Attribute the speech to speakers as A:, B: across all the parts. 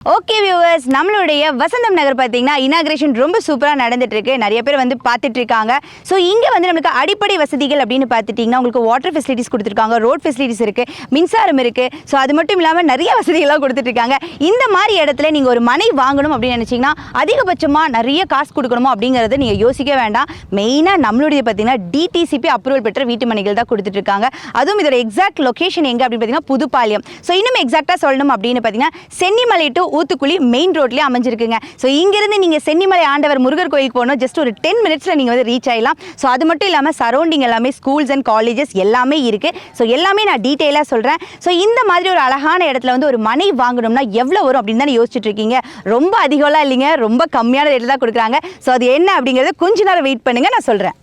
A: Okay viewers நம்மளுடைய வசந்தம் நகர் பார்த்தீங்கன்னா inauguration ரொம்ப சூப்பராக நடந்துட்டுருக்கு. நிறைய பேர் வந்து பார்த்துட்டு இருக்காங்க ஸோ இங்கே வந்து நம்மளுக்கு அடிப்படை வசதிகள் அப்படின்னு பார்த்துட்டிங்கன்னா உங்களுக்கு வாட்டர் ஃபெசிலிட்டிஸ் கொடுத்துருக்காங்க ரோட் ஃபெசிலிட்டிஸ் இருக்குது மின்சாரம் இருக்குது ஸோ அது மட்டும் இல்லாமல் நிறைய வசதிகள்லாம் கொடுத்துட்ருக்காங்க இந்த மாதிரி இடத்துல நீங்கள் ஒரு மனை வாங்கணும் அப்படின்னு நினச்சிங்கன்னா அதிகபட்சமாக நிறைய காசு கொடுக்கணுமோ அப்படிங்கிறத நீங்கள் யோசிக்க வேண்டாம். மெயினாக நம்மளுடைய பார்த்தீங்கன்னா டிடிசிபி அப்ரூவல் பெற்ற வீட்டு மனைகள் தான் கொடுத்துட்ருக்காங்க அதுவும் இதோட எக்ஸாக்ட் லொக்கேஷன் எங்கே அப்படின்னு பார்த்தீங்கன்னா புதுப்பாளையம். ஸோ இன்னும் எக்ஸாக்டாக சொல்லணும் அப்படின்னு பார்த்தீங்கன்னா சென்னிமலை டு ஊத்துக்குழி மெயின் ரோட்லேயே அமைஞ்சிருக்குங்க. ஸோ இங்கேருந்து நீங்கள் சென்னிமலை ஆண்டவர் முருகர் கோயிலுக்கு போனோம் ஜஸ்ட் ஒரு டென் மினிட்ஸில் நீங்கள் வந்து ரீச் ஆகலாம் ஸோ அது மட்டும் இல்லாமல் சரௌண்டிங் எல்லாமே ஸ்கூல்ஸ் அண்ட் காலேஜஸ் எல்லாமே இருக்குது ஸோ எல்லாமே நான் டீட்டெயிலாக சொல்கிறேன் ஸோ இந்த மாதிரி ஒரு அழகான இடத்துல வந்து ஒரு மனை வாங்கணும்னா எவ்வளோ வரும் அப்படின்னு தானே யோசிச்சுட்டு இருக்கீங்க. ரொம்ப அதிகம்லாம் இல்லைங்க. ரொம்ப கம்மியான ரேட்டில் தான் கொடுக்குறாங்க. ஸோ அது என்ன அப்படிங்கிறத கொஞ்ச நேரம் வெயிட் பண்ணுங்க. நான் சொல்கிறேன்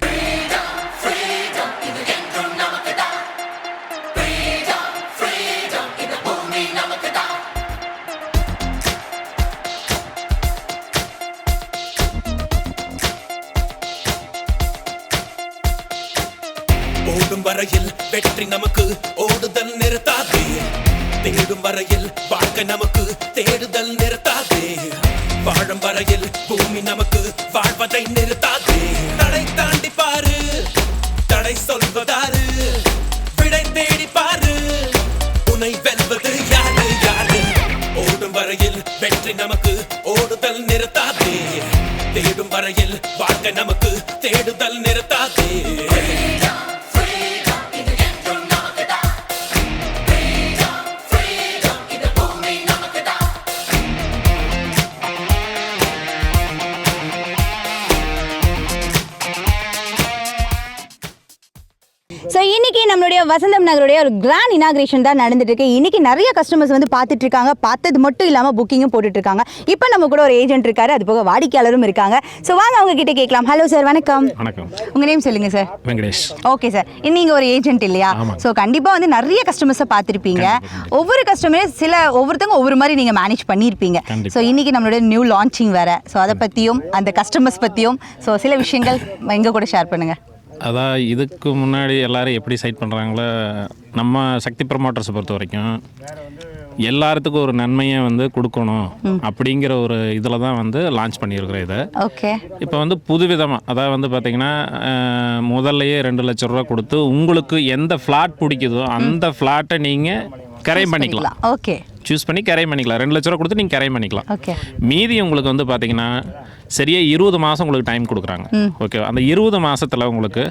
B: வரையில் வெற்றி நமக்கு ஓடுதல் நிறுத்தாதே. தேடும் வரையில் வாழ்க்கை நமக்கு தேடுதல் நிறுத்தாதே. வாழும் வரையில் பூமி நமக்கு வாழ்வதை நிறுத்தாதே. தடை தாண்டி பாரு தடை சொல்வதாரு. விடை தேடி பாரு உனை வெல்வது யாரு யாரு? ஓடும் வரையில் வெற்றி நமக்கு ஓடுதல் நிறுத்தாதே. தேடும் வரையில் வாழ்க்கை நமக்கு
A: நம்மளுடைய வசந்தம் நகருடைய ஒரு கிராண்ட் இனாகிரேஷன் தான் நடந்துட்டு இருக்கு இன்னைக்கு நிறைய கஸ்டமர்ஸ் வந்து பார்த்துட்டு இருக்காங்க பார்த்தது மட்டும் இல்லாமல் புக்கிங்கும் போட்டுட்டு இருக்காங்க இப்போ நம்ம கூட ஒரு ஏஜென்ட் இருக்காரு. அது போக வாடிக்கையாளரும் இருக்காங்க. ஸோ வாங்க அவங்க கிட்ட கேட்கலாம். ஹலோ சார் வணக்கம்.
C: வணக்கம்.
A: உங்க நேம் சொல்லுங்க சார்
C: வெங்கடேஷ்.
A: ஓகே சார் நீங்க ஒரு ஏஜென்ட் இல்லையா. ஸோ கண்டிப்பா வந்து நிறைய கஸ்டமர்ஸை பார்த்துருப்பீங்க. ஒவ்வொரு கஸ்டமரும் சில ஒவ்வொருத்தவங்க ஒவ்வொரு மாதிரி நீங்க மேனேஜ் பண்ணியிருப்பீங்க. ஸோ இன்னைக்கு நம்மளுடைய நியூ லான்ச்சிங் வேற. ஸோ அதை பத்தியும் அந்த கஸ்டமர்ஸ் பத்தியும் ஸோ சில விஷயங்கள் எங்க கூட ஷேர் பண்ணுங்க.
C: அதான் இதுக்கு முன்னாடி எல்லாரும் எப்படி சைட் பண்ணுறாங்களோ நம்ம சக்தி ப்ரமோட்டர்ஸை பொறுத்த வரைக்கும் எல்லாத்துக்கும் ஒரு நன்மையை வந்து கொடுக்கணும் அப்படிங்கிற ஒரு இதில் தான் வந்து லான்ச் பண்ணியிருக்கிறோம் இதை.
A: ஓகே.
C: இப்போ வந்து புதுவிதமாக அதாவது வந்து பார்த்தீங்கன்னா முதல்லையே ரெண்டு லட்ச ரூபா கொடுத்து உங்களுக்கு எந்த ஃப்ளாட் பிடிக்குதோ அந்த ஃப்ளாட்டை நீங்கள் கரை பண்ணிக்கலாம்.
A: ஓகே.
C: சூஸ் பண்ணி கரை பண்ணிக்கலாம். ரெண்டு லட்ச ரூபா கொடுத்து நீங்கள் கரை பண்ணிக்கலாம்.
A: ஓகே
C: மீதி உங்களுக்கு வந்து பார்த்தீங்கன்னா சரியா இருபது மாதம் உங்களுக்கு டைம் கொடுக்குறாங்க. ஓகே அந்த இருபது மாசத்துல உங்களுக்கு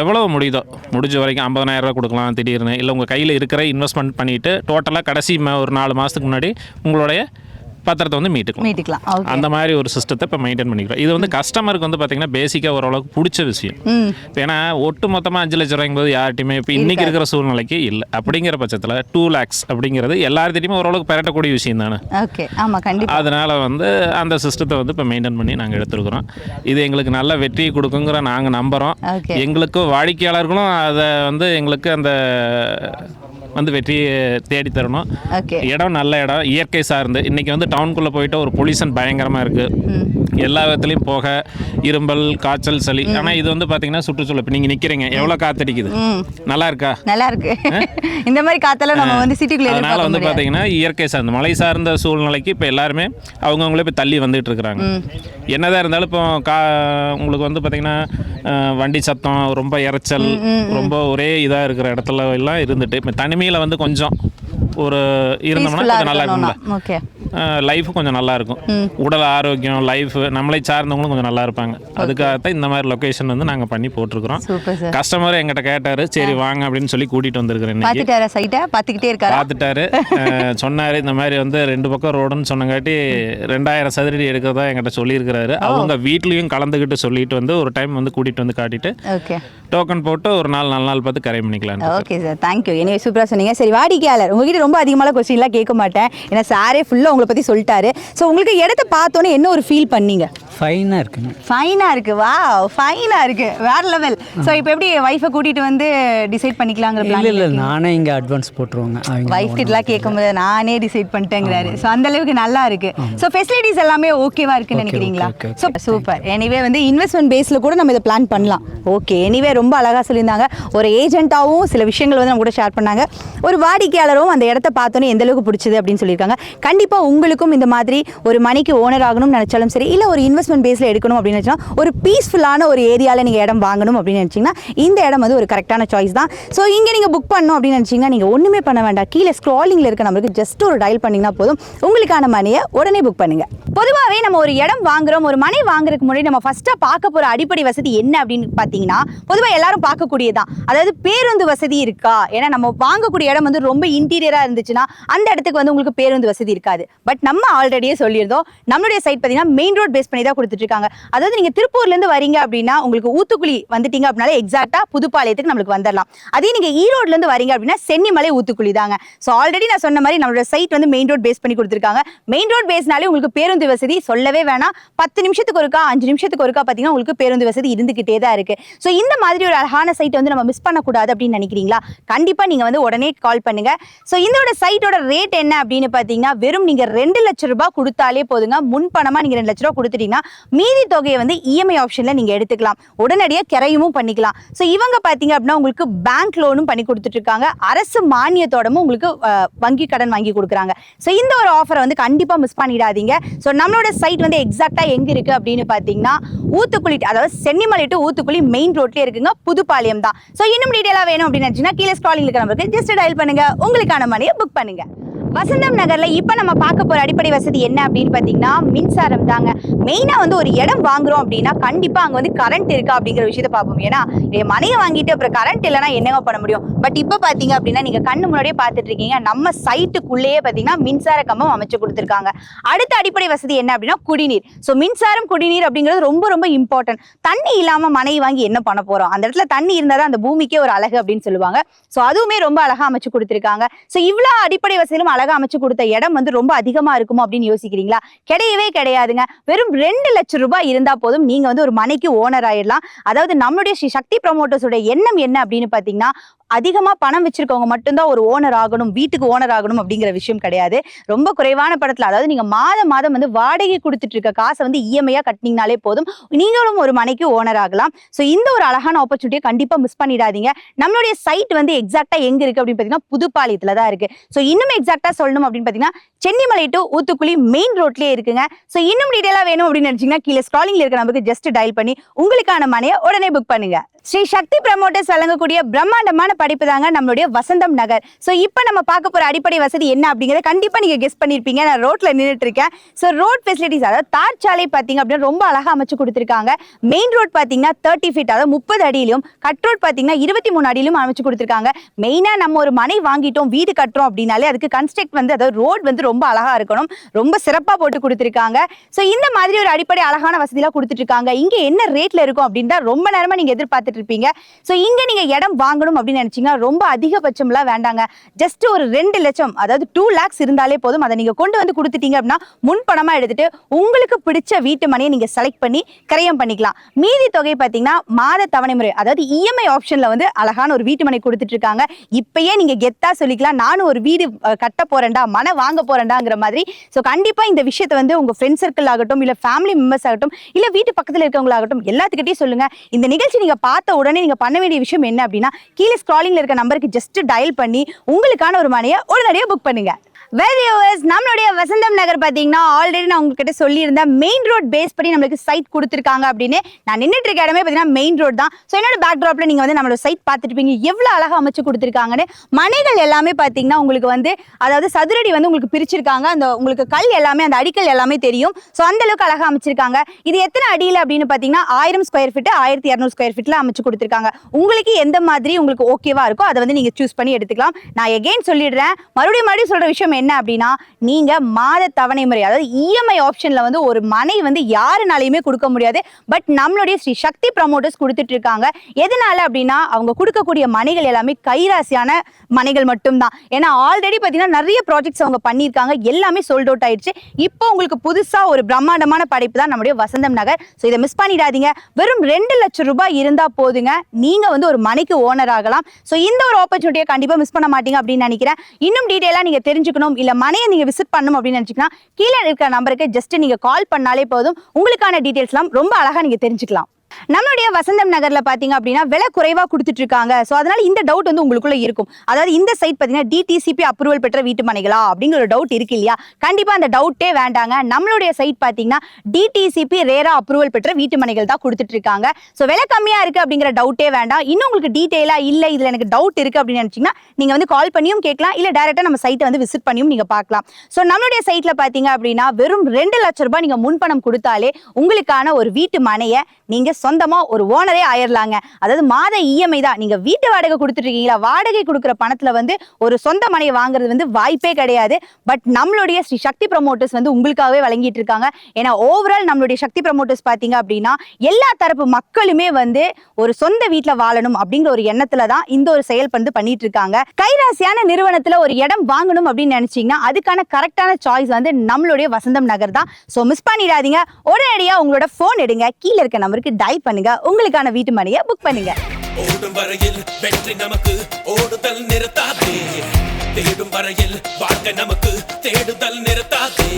C: எவ்வளவு முடியுதோ முடிஞ்ச வரைக்கும் 50000 ரூபாய் கொடுக்கலாம் திடீர்னு இல்லை உங்கள் கையில் இருக்கிற இன்வெஸ்ட்மெண்ட் பண்ணிவிட்டு டோட்டலாக கடைசி ஒரு நாலு மாதத்துக்கு முன்னாடி உங்களுடைய பத்திரத்தை வந்து மீட்டுக்கலாம். அந்த மாதிரி ஒரு சிஸ்டத்தை இப்போ மெயின்டைன் பண்ணிக்கிறோம் இது வந்து கஸ்டமருக்கு வந்து பார்த்தீங்கன்னா பேசிக்காக ஓரளவுக்கு பிடிச்ச விஷயம். ஏன்னா ஒட்டு மொத்தமாக அஞ்சு லட்ச ரூபாய்க்கும் போது யார்ட்டையுமே இப்போ இன்னைக்கு இருக்கிற சூழ்நிலைக்கு இல்லை. அப்படிங்கிற பட்சத்தில் டூ லேக்ஸ் அப்படிங்கிறது எல்லார்த்திட்டையுமே ஓரளவுக்கு பெறட்டக்கூடிய விஷயம் தானே.
A: ஓகே ஆமா கண்டிப்பா.
C: அதனால் வந்து அந்த சிஸ்டத்தை வந்து இப்போ மெயின்டைன் பண்ணி நாங்கள் எடுத்துருக்குறோம். இது எங்களுக்கு நல்ல வெற்றியை கொடுக்குங்கிற நாங்கள் நம்புகிறோம்
A: Okay.
C: எங்களுக்கு வாடிக்கையாளர்களும் அதை வந்து எங்களுக்கு அந்த வந்து வெற்றியை தேடி தரணும். இடம் நல்ல இடம் இயற்கை சார்ந்து. இன்றைக்கி வந்து டவுனுக்குள்ளே போயிட்டு ஒரு பொல்யூஷன் பயங்கரமாக இருக்குது எல்லா விதத்துலையும் போக இரும்பல் காய்ச்சல் சளி. ஆனால் இது வந்து பார்த்தீங்கன்னா சுற்றுச்சூழல். இப்போ நீங்கள் நிற்கிறீங்க எவ்வளோ காத்தடிக்குது? நல்லா இருக்கா
A: நல்லா இருக்கு இந்த மாதிரி காத்தெல்லாம் நம்ம வந்து சிட்டிக்குள்ள
C: அதனால வந்து பார்த்தீங்கன்னா இயற்கை சார்ந்த மலை சார்ந்த சூழ்நிலைக்கு இப்போ எல்லாருமே அவங்கவுங்களே இப்போ தள்ளி வந்துட்டு இருக்கிறாங்க என்னதான் இருந்தாலும் இப்போ கா உங்களுக்கு வந்து பார்த்தீங்கன்னா வண்டி சத்தம் ரொம்ப இரைச்சல் ரொம்ப ஒரே இதாக இருக்கிற இடத்துல எல்லாம் இருந்துட்டு இப்போ தனிமையில் வந்து கொஞ்சம் ஒரு இருந்தோம்னா நல்லா இருக்கும்ல லைஃப் கொஞ்சம் நல்லா இருக்கும். உடல் ஆரோக்கியம் லைஃப் நம்மளை சார்ந்தவங்களும் கொஞ்சம் நல்லா இருப்பாங்க. அதுக்காகத்தான் இந்த மாதிரி லொகேஷன் வந்து நாங்கள் பண்ணி போட்டிருக்கிறோம். கஸ்டமர் எங்கிட்ட கேட்டாரு சரி வாங்க அப்படின்னு சொல்லி கூட்டிட்டு வந்திருக்கிறேன்
A: பார்த்துட்டாரா சைட்டை பார்த்துக்கிட்டே இருக்காரா?
C: பார்த்துட்டாரு. சொன்னாரு இந்த மாதிரி வந்து ரெண்டு பக்கம் ரோடுன்னு சொன்னங்காட்டி ரெண்டாயிரம் சதுரடி எடுக்கிறதா என்கிட்ட சொல்லியிருக்கிறாரு. அவங்க வீட்லேயும் கலந்துக்கிட்டு சொல்லிட்டு வந்து ஒரு டைம் வந்து கூட்டிட்டு வந்து காட்டிட்டு டோக்கன் போட்டு ஒரு நாள் நாலு நாள் பார்த்து கரை பண்ணிக்கலாம்
A: ஓகே சார் தேங்க்யூ எனவே சூப்பராக சொன்னீங்க. சரி வாடிக்கையாளர் உங்ககிட்ட ரொம்ப அதிகமான கொஸ்டின்லாம் கேட்க மாட்டேன். ஏன்னா சாரே ஃபுல்லாக உங்களை பற்றி சொல்லிட்டாரு. ஸோ உங்களுக்கு இடத்த பார்த்தோன்னே என்ன ஒரு ஃபீல் பண்ணீங்க?
D: ஃபைனாக இருக்குங்க.
A: ஃபைனா இருக்கு. வா ஃபைனா இருக்கு. வேற லெவல் ஸோ இப்போ எப்படி ஒய்ஃபை கூட்டிட்டு வந்து டிசைட் பண்ணிக்கலாங்கிற பிளான்
D: இல்லை நானே இங்கே அட்வான்ஸ் போட்டுருவாங்க.
A: ஒய்ஃப் கிட்டலாம் கேட்கும்போது நானே டிசைட் பண்ணிட்டேங்கிறாரு. ஸோ அந்த அளவுக்கு நல்லா இருக்கு. ஸோ ஃபெசிலிட்டிஸ் எல்லாமே ஓகேவா இருக்குன்னு நினைக்கிறீங்களா? ஸோ சூப்பர் எனிவே வந்து இன்வெஸ்ட்மெண்ட் பேஸில் கூட நம்ம இதை பிளான் பண்ணலாம். ஓகே எனிவே ரொம்ப அழகாக சொல்லியிருந்தாங்க. ஒரு ஏஜென்ட்டாகவும் சில விஷயங்கள் வந்து நம்ம கூட ஷேர் பண்ணாங்க. ஒரு வாடிக்கையாளரும் அந்த இடத்த பார்த்தோன்னே எந்த அளவுக்கு பிடிச்சது அப்படின்னு சொல்லியிருக்காங்க. கண்டிப்பாக உங்களுக்கும் இந்த மாதிரி ஒரு மணிக்கு ஓனர் ஆகணும்னு நினச்சாலும் சரி இல்லை ஒரு இன்வெஸ்ட்மெண்ட் பேஸில் எடுக்கணும் அப்படின்னு நினச்சினா ஒரு பீஸ்ஃபுல்லான ஒரு ஏரியாவில் நீங்கள் இடம் வாங்கணும் அப்படின்னு நினச்சிங்கன்னா இந்த இடம் வந்து ஒரு கரெக்டான சாய்ஸ் தான். ஸோ இங்கே நீங்கள் புக் பண்ணணும் அப்படின்னு நினச்சிங்கன்னா நீங்கள் ஒன்றுமே பண்ண வேண்டாம். கீழே ஸ்க்ராலிங்கில் இருக்க நம்மளுக்கு ஜஸ்ட் ஒரு டயல் பண்ணிங்கன்னா போதும். உங்களுக்கான மணியை உடனே புக் பண்ணுங்கள் பொதுவாகவே நம்ம ஒரு இடம் வாங்குறோம் ஒரு மனை வாங்குறதுக்கு முன்னாடி நம்ம ஃபஸ்ட்டாக பார்க்க போகிற அடிப்படை வசதி என்ன அப்படின்னு பார்த்தீங்கன்னா பொதுவாக எல்லாரும் பார்க்கக்கூடியதான் அதாவது பேருந்து வசதி இருக்கா? ஏன்னா நம்ம வாங்கக்கூடிய இடம் வந்து ரொம்ப இன்டீரியராக இருந்துச்சுன்னா அந்த இடத்துக்கு வந்து உங்களுக்கு பேருந்து வசதி இருக்காது. பட் நம்ம ஆல்ரெடியே சொல்லியிருந்தோம் நம்மளுடைய சைட் பார்த்தீங்கன்னா மெயின் ரோட் பேஸ் பண்ணி தான் கொடுத்துட்ருக்காங்க. அதாவது நீங்கள் திருப்பூர்லேருந்து வரீங்க அப்படின்னா உங்களுக்கு ஊத்துக்குழி வந்துட்டீங்க அப்படின்னாலே எக்ஸாக்டாக புதுப்பாளையத்துக்கு நம்மளுக்கு வந்துடலாம். அதே நீங்கள் ஈரோட்லேருந்து வரீங்க அப்படின்னா சென்னிமலை ஊத்துக்குழி தாங்க. ஸோ ஆல்ரெடி நான் சொன்ன மாதிரி நம்மளோட சைட் வந்து மெயின் ரோட் பேஸ் பண்ணி கொடுத்துருக்காங்க. மெயின் ரோட் பேஸ்னாலே உங்களுக்கு பேருந்து வசதி சொல்லவே வேணாம். பத்து நிமிஷத்துக்கு ஒருக்கா அஞ்சு நிமிஷத்துக்கு ஒருக்கா பார்த்தீங்கன்னா உங்களுக்கு பேருந்து வசதி இருந்துகிட்டே தான் இருக்கு. ஸோ இந்த மாதிரி ஒரு அழகான சைட் வந்து நம்ம மிஸ் பண்ணக்கூடாது அப்படின்னு நினைக்கிறீங்களா? கண்டிப்பாக நீங்கள் வந்து உடனே கால் பண்ணுங்க. ஸோ இதோட சைட்டோட ரேட் என்ன அப்படின்னு பார்த்தீங்கன்னா வெறும் நீங்கள் ரெண்டு லட்ச ரூபாய் கொடுத்தாலே போதுங்க. முன் பணமாக நீங்கள் ரெண்டு லட்ச ரூபாய் கொடுத்துட்டீங்கன்னா மீதி தொகையை வந்து இஎம்ஐ ஆப்ஷனில் நீங்கள் எடுத்துக்கலாம். உடனடியாக கிரையமும் பண்ணிக்கலாம். ஸோ இவங்க பார்த்தீங்க அப்படின்னா உங்களுக்கு பேங்க் லோனும் பண்ணி கொடுத்துட்டு இருக்காங்க அரசு மானியத்தோடமும் உங்களுக்கு வங்கி கடன் வாங்கி கொடுக்குறாங்க. ஸோ இந்த ஒரு ஆஃபரை வந்து கண்டிப்பாக மிஸ் பண்ணிடாதீங்க. ஸோ நம்மளோட சைட் வந்து எக்ஸாக்டாக எங்கே இருக்குது அப்படின்னு பார்த்தீங்கன்னா ஊத்துக்குழி அதாவது சென்னிமலை டு ஊத்துக்குழி மெயின் ரோட்லேயே இருக்குங்க. புதுப்பாளையம் தான். ஸோ இன்னும் டீட்டெயிலாக வேணும் அப்படின்னு நினச்சிங்கன்னா கீழே ஸ்க்ராலிங் இருக்கிற நம்பருக்கு ஜஸ்ட் டயல் பண்ணுங்க. உங்களுக்கான மணியை புக் பண்ணுங்க. வசந்தம் நகரில் இப்போ நம்ம பார்க்க போகிற அடிப்படை வசதி என்ன அப்படின்னு பார்த்தீங்கன்னா மின்சாரம் தாங்க. மெயினாக வந்து ஒரு இடம் வாங்குறோம் அப்படின்னா கண்டிப்பாக அங்கே வந்து கரண்ட் இருக்கா அப்படிங்கிற விஷயத்த பார்ப்போம். ஏன்னா மனையை வாங்கிட்டு அப்புறம் கரண்ட் இல்லைன்னா என்னங்க பண்ண முடியும்? பட் இப்போ பார்த்தீங்க அப்படின்னா நீங்கள் கண்ணு முன்னாடியே பார்த்துட்டு இருக்கீங்க. நம்ம சைட்டுக்குள்ளேயே பார்த்தீங்கன்னா மின்சார கம்பம் அமைச்சு கொடுத்துருக்காங்க. அடுத்த அடிப்படை வசதி என்ன அப்படின்னா குடிநீர். ஸோ மின்சாரம் குடிநீர் அப்படிங்கிறது ரொம்ப ரொம்ப இம்பார்ட்டன்ட் தண்ணி இல்லாமல் மனை வாங்கி என்ன பண்ண போகிறோம் அந்த இடத்துல தண்ணி இருந்தால் தான் அந்த பூமிக்கே ஒரு அழகு அப்படின்னு சொல்லுவாங்க. ஸோ அதுவுமே ரொம்ப அழகா அமைச்சு கொடுத்துருக்காங்க. ஸோ இவ்வளோ அடிப்படை வசதியிலும் அழகு அமைச்சு கொடுத்த இடம் வந்து ரொம்ப அதிகமா இருக்குமோ அப்படின்னு யோசிக்கிறீங்களா? கிடையவே கிடையாதுங்க. வெறும் ரெண்டு லட்சம் ரூபாய் இருந்தா போதும் நீங்க வந்து ஒரு மனைக்கு ஓனர் ஆயிடலாம். அதாவது நம்மளுடைய ஸ்ரீ சக்தி ப்ரமோட்டர்ஸோட எண்ணம் என்ன அப்படின்னு பாத்தீங்கன்னா அதிகமா பணம் வச்சிருக்கவங்க மட்டும்தான் ஒரு ஓனர் ஆகணும் வீட்டுக்கு ஓனர் ஆகணும் அப்படிங்கிற விஷயம் கிடையாது. ரொம்ப குறைவான படத்துல அதாவது நீங்க மாதம் மாதம் வந்து வாடகை கொடுத்துட்டு இருக்க காசை வந்து இஎம்ஐயா கட்டினீங்கனாலே போதும். நீங்களும் ஒரு மனைக்கு ஓனர் ஆகலாம். ஸோ இந்த ஒரு அழகான ஆப்பர்ச்சுனிட்டியை கண்டிப்பா மிஸ் பண்ணிடாதீங்க. நம்மளுடைய சைட் வந்து எக்ஸாக்டா எங்க இருக்கு அப்படின்னு பாத்தீங்கன்னா புதுப்பாளையத்துல தான் இருக்கு. ஸோ இன்னும் எக்ஸாக்டா சொல்லணும் அப்படின்னு பாத்தீங்கன்னா சென்னிமலை டு ஊத்துக்குளி மெயின் ரோட்லயே இருக்குங்க. ஸோ இன்னும் டீடைலா வேணும் அப்படின்னு நினைச்சீங்கன்னா கீழே ஸ்க்ராலிங்ல இருக்க நமக்கு ஜஸ்ட் டயல் பண்ணி உங்களுக்கான மனையை உடனே புக் பண்ணுங்க. ஸ்ரீ சக்தி ப்ரமோட்டர்ஸ் வழங்கக்கூடிய பிரம்மாண்டமான படிப்பு தாங்க நம்மளுடைய வசந்தம் நகர். ஸோ இப்போ நம்ம பார்க்க போகிற அடிப்படை வசதி என்ன அப்படிங்கிறத கண்டிப்பாக நீங்கள் கெஸ் பண்ணியிருப்பீங்க நான் ரோட்டில் நின்றுட்டு இருக்கேன் ஸோ ரோட் ஃபெசிலிட்டிஸ் அதாவது தார் சாலை பார்த்தீங்க அப்படின்னா ரொம்ப அழகாக அமைச்சு கொடுத்துருக்காங்க. மெயின் ரோட் பார்த்தீங்கன்னா தேர்ட்டி ஃபீட் அதாவது முப்பது அடியிலும் கட் ரோட் பார்த்தீங்கன்னா இருபத்தி மூணு அடியிலும் அமைச்சு கொடுத்துருக்காங்க. மெயினாக நம்ம ஒரு மனை வாங்கிட்டோம் வீடு கட்டுறோம் அப்படின்னாலே அதுக்கு கன்ஸ்ட்ரக்ட் வந்து அதாவது ரோட் வந்து ரொம்ப அழகாக இருக்கணும். ரொம்ப சிறப்பாக போட்டு கொடுத்துருக்காங்க. ஸோ இந்த மாதிரி ஒரு அடிப்படை அழகான வசதியெலாம் கொடுத்துட்டு இருக்காங்க. இங்கே என்ன ரேட்டில் இருக்கும் அப்படின்னு தான் ரொம்ப நேரமாக நீங்கள் எதிர்பார்த்துட்டு இருப்பீங்க ஸோ இங்க நீங்க இடம் வாங்கணும் அப்படின்னு நினைச்சீங்கன்னா ரொம்ப அதிகபட்சம்லாம் வேண்டாங்க. ஜஸ்ட் ஒரு ரெண்டு லட்சம் அதாவது டூ லேக்ஸ் இருந்தாலே போதும். அதை நீங்க கொண்டு வந்து கொடுத்துட்டீங்க அப்படின்னா முன்பணமா எடுத்துட்டு உங்களுக்கு பிடிச்ச வீட்டு மனையை நீங்க செலக்ட் பண்ணி கிரயம் பண்ணிக்கலாம். மீதி தொகை பார்த்தீங்கன்னா மாத தவணை முறை அதாவது இஎம்ஐ ஆப்ஷன்ல வந்து அழகான ஒரு வீட்டு மனை கொடுத்துட்டு இருக்காங்க. இப்பயே நீங்க கெத்தா சொல்லிக்கலாம் நானும் ஒரு வீடு கட்ட போறேன்டா மனை வாங்க போறேன்டாங்கிற மாதிரி. ஸோ கண்டிப்பா இந்த விஷயத்தை வந்து உங்க ஃப்ரெண்ட் சர்க்கிள் ஆகட்டும் இல்ல ஃபேமிலி மெம்பர்ஸ் ஆகட்டும் இல்ல வீட்டு பக்கத்தில் இருக்கவங்களாகட்டும் எல்லாத்துக்கிட்டையும் சொல்லுங்க. இந்த நிகழ்ச்சி நீங்க பார்த்து உடனே நீங்க பண்ண வேண்டிய விஷயம் என்ன அப்படின்னா கீழே ஸ்க்ராலிங்ல இருக்க நம்பருக்கு ஜஸ்ட் டயல் பண்ணி உங்களுக்கான ஒரு மனையை உடனடியாக புக் பண்ணுங்க. வெல் வியூவர்ஸ் நம்மளுடைய வசந்தம் நகர் பார்த்தீங்கன்னா ஆல்ரெடி நான் உங்ககிட்ட சொல்லியிருந்தேன் மெயின் ரோட் பேஸ் பண்ணி நம்மளுக்கு சைட் கொடுத்துருக்காங்க அப்படின்னு நான் நின்றுட்டு இருக்க இடமே பார்த்தீங்கன்னா மெயின் ரோட் தான். ஸோ என்னோட பேக் ட்ராப்ல நீங்கள் வந்து நம்மளோட சைட் பார்த்துட்டு இருப்பீங்க எவ்வளோ அழகாக அமைச்சு கொடுத்துருக்காங்கன்னு. மனைகள் எல்லாமே பார்த்தீங்கன்னா உங்களுக்கு வந்து அதாவது சதுரடி வந்து உங்களுக்கு பிரிச்சிருக்காங்க. அந்த உங்களுக்கு கல் எல்லாமே அந்த அடிக்கல் எல்லாமே தெரியும். ஸோ அந்த அளவுக்கு அழகாக அமைச்சிருக்காங்க. இது எத்தனை அடியில் அப்படின்னு பார்த்தீங்கன்னா ஆயிரம் ஸ்கொயர் ஃபீட்டு ஆயிரத்தி இரநூறு ஸ்கொயர் ஃபீட்டில் அமைச்சு கொடுத்துருக்காங்க. உங்களுக்கு எந்த மாதிரி உங்களுக்கு ஓகேவா இருக்கோ அதை வந்து நீங்கள் சூஸ் பண்ணி எடுத்துக்கலாம். நான் எகெயின் சொல்லிடுறேன். மறுபடியும் மறுபடியும் சொல்கிற விஷயம் என்ன அப்படின்னா நீங்க மாத தவணை முறை அதாவது இஎம்ஐ ஆப்ஷன்ல வந்து ஒரு மனை வந்து யாருனாலையுமே கொடுக்க முடியாது. பட் நம்மளுடைய ஸ்ரீ சக்தி ப்ரமோட்டர்ஸ் கொடுத்துட்டு இருக்காங்க. எதனால அப்படின்னா அவங்க கொடுக்கக்கூடிய மனைகள் எல்லாமே கைராசியான மனைகள் மட்டும்தான். ஏன்னா ஆல்ரெடி பார்த்தீங்கன்னா நிறைய ப்ராஜெக்ட்ஸ் அவங்க பண்ணியிருக்காங்க. எல்லாமே சோல்ட் அவுட் ஆயிடுச்சு. இப்போ உங்களுக்கு புதுசா ஒரு பிரம்மாண்டமான படைப்பு தான் நம்முடைய வசந்தம் நகர். ஸோ இதை மிஸ் பண்ணிடாதீங்க. வெறும் ரெண்டு லட்சம் ரூபாய் இருந்தா போதுங்க. நீங்க வந்து ஒரு மனைக்கு ஓனர் ஆகலாம். ஸோ இந்த ஒரு ஆப்பர்ச்சுனிட்டியை கண்டிப்பா மிஸ் பண்ண மாட்டீங்க அப்படின்னு நினைக்கிறேன். இன்னும் டீட்டெயிலாக நீங்க தெரிஞ்சுக்கணும். இல்ல மனையை நீங்க விசிட் பண்ணணும் அப்படின்னு நினைச்சீங்கன்னா கீழே இருக்கிற நம்பருக்கு ஜஸ்ட் நீங்க கால் பண்ணாலே போதும். உங்களுக்கான டீட்டெயில்ஸ்லாம் ரொம்ப அழகா நீங்க தெரிஞ்சுக்கலாம். நம்மளுடைய வசந்தம் நகர்ல பாத்தீங்க அப்படின்னா விலை குறைவா கொடுத்துட்டு இருக்காங்க ஸோ அதனால இந்த டவுட் வந்து உங்களுக்குள்ள இருக்கும். அதாவது இந்த சைட் பாத்தீங்கன்னா டிடிசிபி அப்ரூவல் பெற்ற வீட்டு மனைகளா அப்படிங்கிற ஒரு டவுட் இருக்கு இல்லையா? கண்டிப்பா அந்த டவுட்டே வேண்டாங்க. நம்மளுடைய சைட் பாத்தீங்கன்னா டிடிசிபி ரேரா அப்ரூவல் பெற்ற வீட்டு மனைகள் தான் கொடுத்துட்டு இருக்காங்க ஸோ விலை கம்மியா இருக்கு அப்படிங்கிற டவுட்டே வேண்டாம். இன்னும் உங்களுக்கு டீட்டெயிலா இல்ல இதுல எனக்கு டவுட் இருக்கு அப்படின்னு நினைச்சீங்கன்னா நீங்க வந்து கால் பண்ணியும் கேட்கலாம். இல்ல டைரக்டா நம்ம சைட்டை வந்து விசிட் பண்ணியும் நீங்க பார்க்கலாம். ஸோ நம்மளுடைய சைட்ல பாத்தீங்க அப்படின்னா வெறும் ரெண்டு லட்சம் ரூபாய் நீங்க முன்பணம் கொடுத்தாலே உங்களுக்கான ஒரு வீட்டு மனையை நீங்க சொந்தமா ஒரு ஓனரே ஆயிரலாங்க. அதாவது மாத இஎம்ஐ தான். நீங்க வீட்டு வாடகை கொடுத்துட்டு இருக்கீங்களா? வாடகை கொடுக்குற பணத்துல வந்து ஒரு சொந்த மனையை வாங்குறது வந்து வாய்ப்பே கிடையாது. பட் நம்மளுடைய ஸ்ரீ சக்தி ப்ரமோட்டர்ஸ் வந்து உங்களுக்காகவே வழங்கிட்டு இருக்காங்க. ஏன்னா ஓவரால் நம்மளுடைய சக்தி ப்ரமோட்டர்ஸ் பாத்தீங்க அப்படின்னா எல்லா தரப்பு மக்களுமே வந்து ஒரு சொந்த வீட்டில் வாழணும் அப்படிங்கிற ஒரு எண்ணத்துல தான் இந்த ஒரு செயல் வந்து பண்ணிட்டு இருக்காங்க. கைராசியான நிறுவனத்துல ஒரு இடம் வாங்கணும் அப்படின்னு நினைச்சீங்கன்னா அதுக்கான கரெக்டான சாய்ஸ் வந்து நம்மளுடைய வசந்தம் நகர் தான். ஸோ மிஸ் பண்ணிடாதீங்க. உடனடியாக உங்களோட ஃபோன் எடுங்க. கீழே இருக்க நம்பருக்கு டயல் பண்ணுங்க. உங்களுக்கான வீட்டு மனையை புக் பண்ணுங்க.
B: ஓடும் வரையில் வெற்றி நமக்கு ஓடுதல் நிறுத்தாதே. தேடும் வரையில் வாழ்க்கை நமக்கு தேடுதல் நிறுத்தாதே.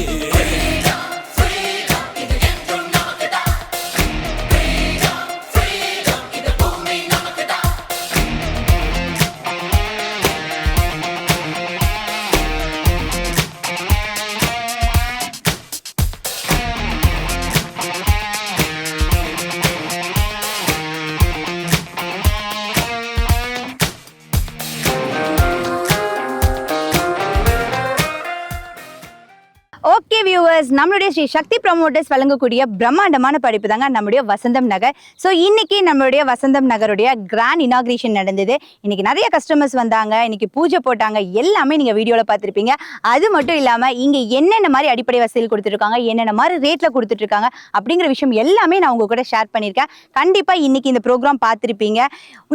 A: நம்மளுடைய ஸ்ரீ சக்தி ப்ரமோட்டர்ஸ் வழங்கக்கூடிய பிரம்மாண்டமான படிப்பு தாங்க நம்மளுடைய வசந்தம் நகர். ஸோ இன்னைக்கு நம்மளுடைய வசந்தம் நகருடைய கிராண்ட் இனாக்ரேஷன் நடந்தது. இன்னைக்கு நிறைய கஸ்டமர்ஸ் வந்தாங்க. இன்னைக்கு பூஜை போட்டாங்க. எல்லாமே நீங்கள் வீடியோவில் பார்த்துருப்பீங்க. அது மட்டும் இல்லாமல் இங்கே என்னென்ன மாதிரி அடிப்படை வசதிகள் கொடுத்துருக்காங்க என்னென்ன மாதிரி ரேட்டில் கொடுத்துட்ருக்காங்க அப்படிங்கிற விஷயம் எல்லாமே நான் உங்க கூட ஷேர் பண்ணியிருக்கேன். கண்டிப்பாக இன்னைக்கு இந்த ப்ரோக்ராம் பார்த்துருப்பீங்க.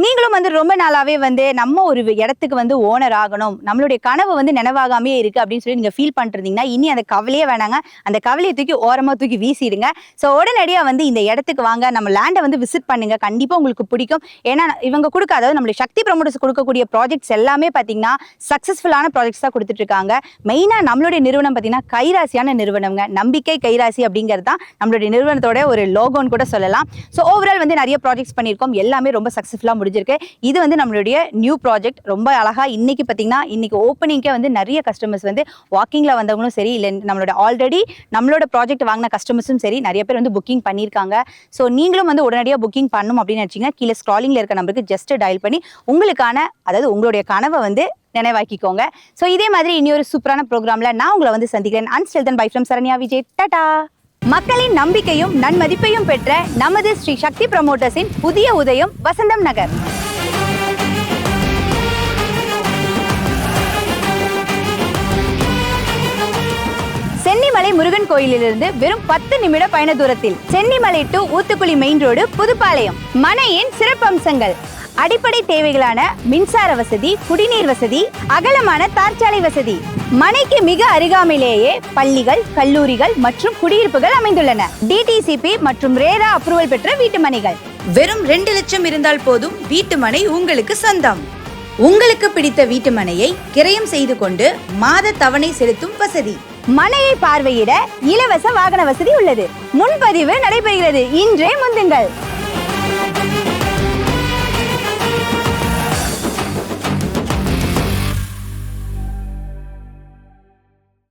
A: நீங்களும் வந்து ரொம்ப நாளாகவே வந்து நம்ம ஒரு இடத்துக்கு வந்து ஓனர் ஆகணும். நம்மளுடைய கனவு வந்து நினைவாகாமே இருக்கு அப்படின்னு சொல்லி நீங்கள் ஃபீல் பண்ணுறீங்கன்னா இனி அந்த கவலையே வேணாங்க. அந்த அந்த கவலையை தூக்கி ஓரமாக தூக்கி வீசிடுங்க. ஸோ உடனடியாக வந்து இந்த இடத்துக்கு வாங்க. நம்ம லேண்டை வந்து விசிட் பண்ணுங்கள் கண்டிப்பாக உங்களுக்கு பிடிக்கும். ஏன்னா இவங்க கொடுக்க அதாவது நம்மளுடைய சக்தி ப்ரமோட்டர்ஸ் கொடுக்கக்கூடிய ப்ராஜெக்ட்ஸ் எல்லாமே பார்த்தீங்கன்னா சக்ஸஸ்ஃபுல்லான ப்ராஜெக்ட்ஸ் தான் கொடுத்துட்டு இருக்காங்க நம்மளுடைய நிறுவனம் பார்த்தீங்கன்னா கைராசியான நிறுவனங்க நம்பிக்கை கைராசி அப்படிங்கிறது தான் நம்மளுடைய நிறுவனத்தோட ஒரு லோகோன்னு கூட சொல்லலாம். ஸோ ஓவரால் வந்து நிறைய ப்ராஜெக்ட்ஸ் பண்ணியிருக்கோம். எல்லாமே ரொம்ப சக்ஸஸ்ஃபுல்லாக முடிஞ்சிருக்கு. இது வந்து நம்மளுடைய நியூ ப்ராஜெக்ட் ரொம்ப அழகாக இன்னைக்கு பார்த்தீங்கன்னா இன்னைக்கு ஓப்பனிங்கே வந்து நிறைய கஸ்டமர்ஸ் வந்து வாக்கிங்கில் வந்தவங்களும் சரி இல்லை நம்மளோட ஆல்ரெடி நம்மளோட ப்ராஜெக்ட் வாங்கின கஸ்டமர்ஸும் சரி நிறைய பேர் வந்து புக்கிங் பண்ணியிருக்காங்க. ஸோ நீங்களும் வந்து உடனடியாக புக்கிங் பண்ணணும் அப்படின்னு நினச்சிங்கன்னா கீழே ஸ்க்ராலிங்கில் இருக்க நம்பருக்கு ஜஸ்ட் டயல் பண்ணி உங்களுக்கான அதாவது உங்களுடைய கனவை வந்து நினைவாக்கிக்கோங்க. ஸோ இதே மாதிரி இனி ஒரு சூப்பரான ப்ரோக்ராமில் நான் உங்களை வந்து சந்திக்கிறேன். Until then bye from Saranya Vijay. Tata மக்களின் நம்பிக்கையும் நன்மதிப்பையும் பெற்ற நமது ஸ்ரீ சக்தி ப்ரமோட்டர்ஸின் புதிய உதயம் வசந்தம் நகர். சென்னிமலை முருகன் கோயிலிலிருந்து வெறும் பத்து நிமிட பயண தூரத்தில் Chennimalai to Uthukuli main road Pudupalayam. மனையின் சிறப்பம்சங்கள். அடிப்படை தேவைகளான மின்சார வசதி குடிநீர் வசதி அகலமான தார்ச்சாலை வசதி. மனைக்கு மிக அருகாமையிலேயே பள்ளிகள் கல்லூரிகள் மற்றும் குடியிருப்புகள் அமைந்துள்ளன. டிடிசிபி மற்றும் ரேரா அப்ரூவல் பெற்ற வீட்டு மனைகள். வெறும் ரெண்டு லட்சம் இருந்தால் போதும் வீட்டு மனை உங்களுக்கு சொந்தம். உங்களுக்கு பிடித்த வீட்டு மனையை கிரயம் செய்து கொண்டு மாத தவணை செலுத்தும் வசதி. மனையை பார்வையிட இலவச வாகன வசதி உள்ளது. முன்பதிவு நடைபெறுகிறது. இன்றே முந்துங்கள்.